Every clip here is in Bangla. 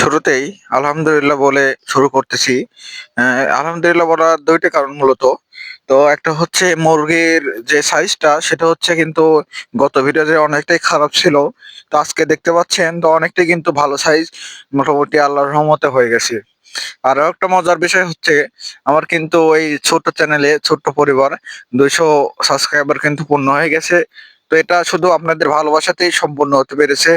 শুরুতেই আলহামদুলিল্লাহ বলে শুরু করতেছি। আলহামদুলিল্লাহ বলার দুইটা কারণ মূলত। তো একটা হচ্ছে মুরগির যে সাইজটা, সেটা হচ্ছে কিন্তু গত ভিডিওতে অনেকটাই খারাপ ছিল। তো আজকে দেখতে পাচ্ছেন, তো অনেকটাই কিন্তু ভালো সাইজ মোটামুটি আল্লাহর রহমতে হয়ে গেছে। আরও একটা মজার বিষয় হচ্ছে, আমার কিন্তু এই ছোট্ট চ্যানেলে ছোট্ট পরিবার, দুইশো সাবস্ক্রাইবার কিন্তু পূর্ণ হয়ে গেছে। তো এটা শুধু আপনাদের ভালোবাসাতেই সম্পূর্ণ হতে পেরেছে।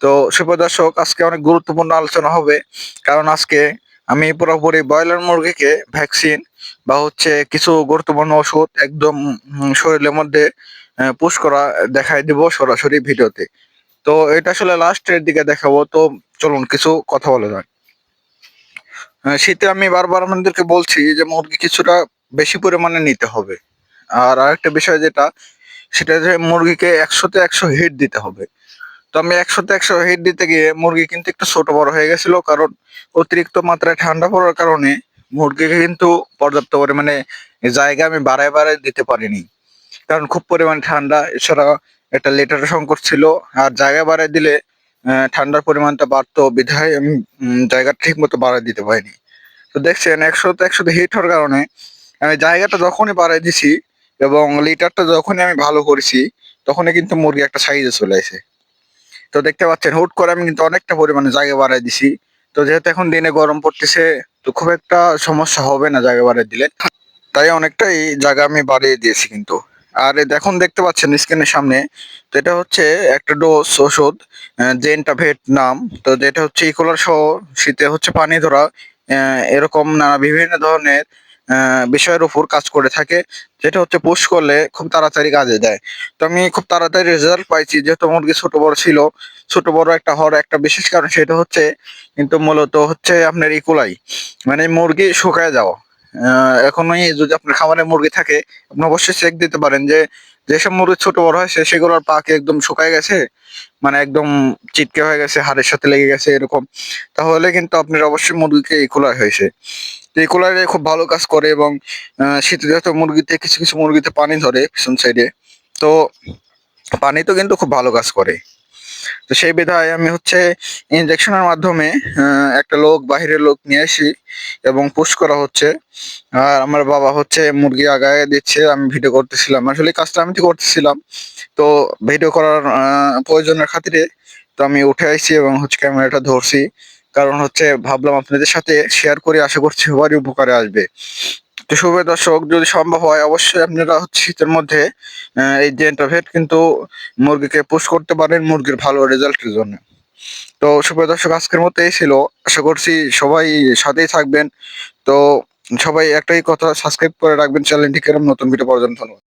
তো শুভ দর্শক আজকে অনেক গুরুত্বপূর্ণ আলোচনা হবে। কারণ আজকে আমি পুরোপুরি ব্রয়লার মুরগিকে ভ্যাকসিন বা হচ্ছে কিছু গুরুত্বপূর্ণ ওষুধ একদম শরীরের মধ্যে পুশ করা দেখাই দিব সরাসরি ভিডিওতে। তো এটা আসলে লাস্টের দিকে দেখাবো। তো চলুন কিছু কথা বলা আহ, শীতে আমি বারবার আপনাদেরকে বলছি যে মুরগি কিছুটা বেশি পরিমাণে নিতে হবে। আর আরেকটা বিষয় যেটা সেটা যে মুরগিকে একশোতে একশো হিট দিতে হবে। তো আমি একশোতে একশো হিট দিতে গিয়ে মুরগি কিন্তু একটু ছোট বড় হয়ে গেছিল, কারণ অতিরিক্ত মাত্রায় ঠান্ডা পড়ার কারণে মুরগিকে কিন্তু পর্যাপ্ত পরিমাণে জায়গা আমি বাড়ায় বাড়ায় দিতে পারিনি। কারণ খুব পরিমাণে ঠান্ডা, এছাড়া একটা লেটার সংকট ছিল, আর জায়গা বাড়ায় দিলে ঠান্ডার পরিমাণটা বাড়তো, বিধায় আমি জায়গা ঠিক মতো বাড়ায় দিতে পারিনি। তো দেখছেন, একশোতে একশোতে হিট হওয়ার কারণে আমি জায়গাটা যখনই বাড়াই দিছি এবং লিটারটা যখনই আমি ভালো করেছি, তখনই কিন্তু মুরগি একটা সাইজে চলে আসে। তো দেখতে পাচ্ছেন, হুট করে আমি কিন্তু অনেকটা পরিমাণে জায়গা বাড়াই দিছি। তো যেহেতু এখন দিনে গরম পড়তেছে, তো খুব একটা সমস্যা হবে না জায়গা বাড়াই দিলে। তাই অনেকটাই জায়গা আমি বাড়িয়ে দিয়েছি কিন্তু। আর দেখুন, দেখতে পাচ্ছেন স্ক্রিনের সামনে, তো এটা হচ্ছে একটা ডোজ ওষুধ জেন্টা ভেট নাম। তো যেটা হচ্ছে ইকোলার সহ শীতে হচ্ছে পানি ধরা এরকম নানা বিভিন্ন ধরনের বিষয়ের উপর কাজ করে থাকে, যেটা হচ্ছে পোস্ট করলে খুব তাড়াতাড়ি কাজে দেয়। তো আমি খুব তাড়াতাড়ি রেজাল্ট পাইছি, যেহেতু মুরগি ছোট বড় ছিল, ছোট বড় একটা হওয়ার একটা বিশেষ কারণ সেটা হচ্ছে, কিন্তু মূলত হচ্ছে আপনার ইকুলাই মানে মুরগি শুকায় যাওয়া। এখনই যদি আপনার খামারে মুরগি থাকে, আপনি অবশ্যই চেক দিতে পারেন যে যেসব মুরগি ছোট বড় হয়েছে সেগুলোর পাকে একদম শুকায় গেছে মানে একদম চিটকে হয়ে গেছে হাড়ের সাথে লেগে গেছে এরকম। তাহলে কিন্তু আপনার অবশ্যই মুরগিকে ইকুলাই হয়েছে। ইকুলারে খুব ভালো কাজ করে এবং আহ, শীতে যেহেতু মুরগিতে কিছু কিছু মুরগিতে পানি ধরে পিছন সাইডে তো পানি তো কিন্তু খুব ভালো কাজ করে। তো সেই বিধায় আমি হচ্ছে ইনজেকশনের মাধ্যমে একটা লোক, বাহিরের লোক নিয়ে আসি এবং পুশ করা হচ্ছে। আর আমার বাবা হচ্ছে মুরগি আগায় দিচ্ছে, আমি ভিডিও করতেছিলাম। আসলে কাজটা আমি তো করতেছিলাম। তো ভিডিও করার প্রয়োজনের খাতিরে তো আমি উঠে আসছি এবং হচ্ছে ক্যামেরাটা ধরছি। কারণ হচ্ছে ভাবলাম আপনাদের সাথে শেয়ার করে, আশা করছি সবারই উপকারে আসবে। তো শুভ দর্শক, যদি সম্ভব হয় অবশ্যই আপনারা হচ্ছে শীতের মধ্যে এই জেন্টাভেট কিন্তু মুরগিকে পুশ করতে পারেন মুরগির ভালো রেজাল্টের জন্য। তো শুভ দর্শক, আজকের মতো এই ছিল। আশা করছি সবাই সাথেই থাকবেন। তো সবাই একটাই কথা সাবস্ক্রাইব করে রাখবেন। চ্যানেলটি কেরম নতুন ভিডিও পর্যন্ত ধন্যবাদ।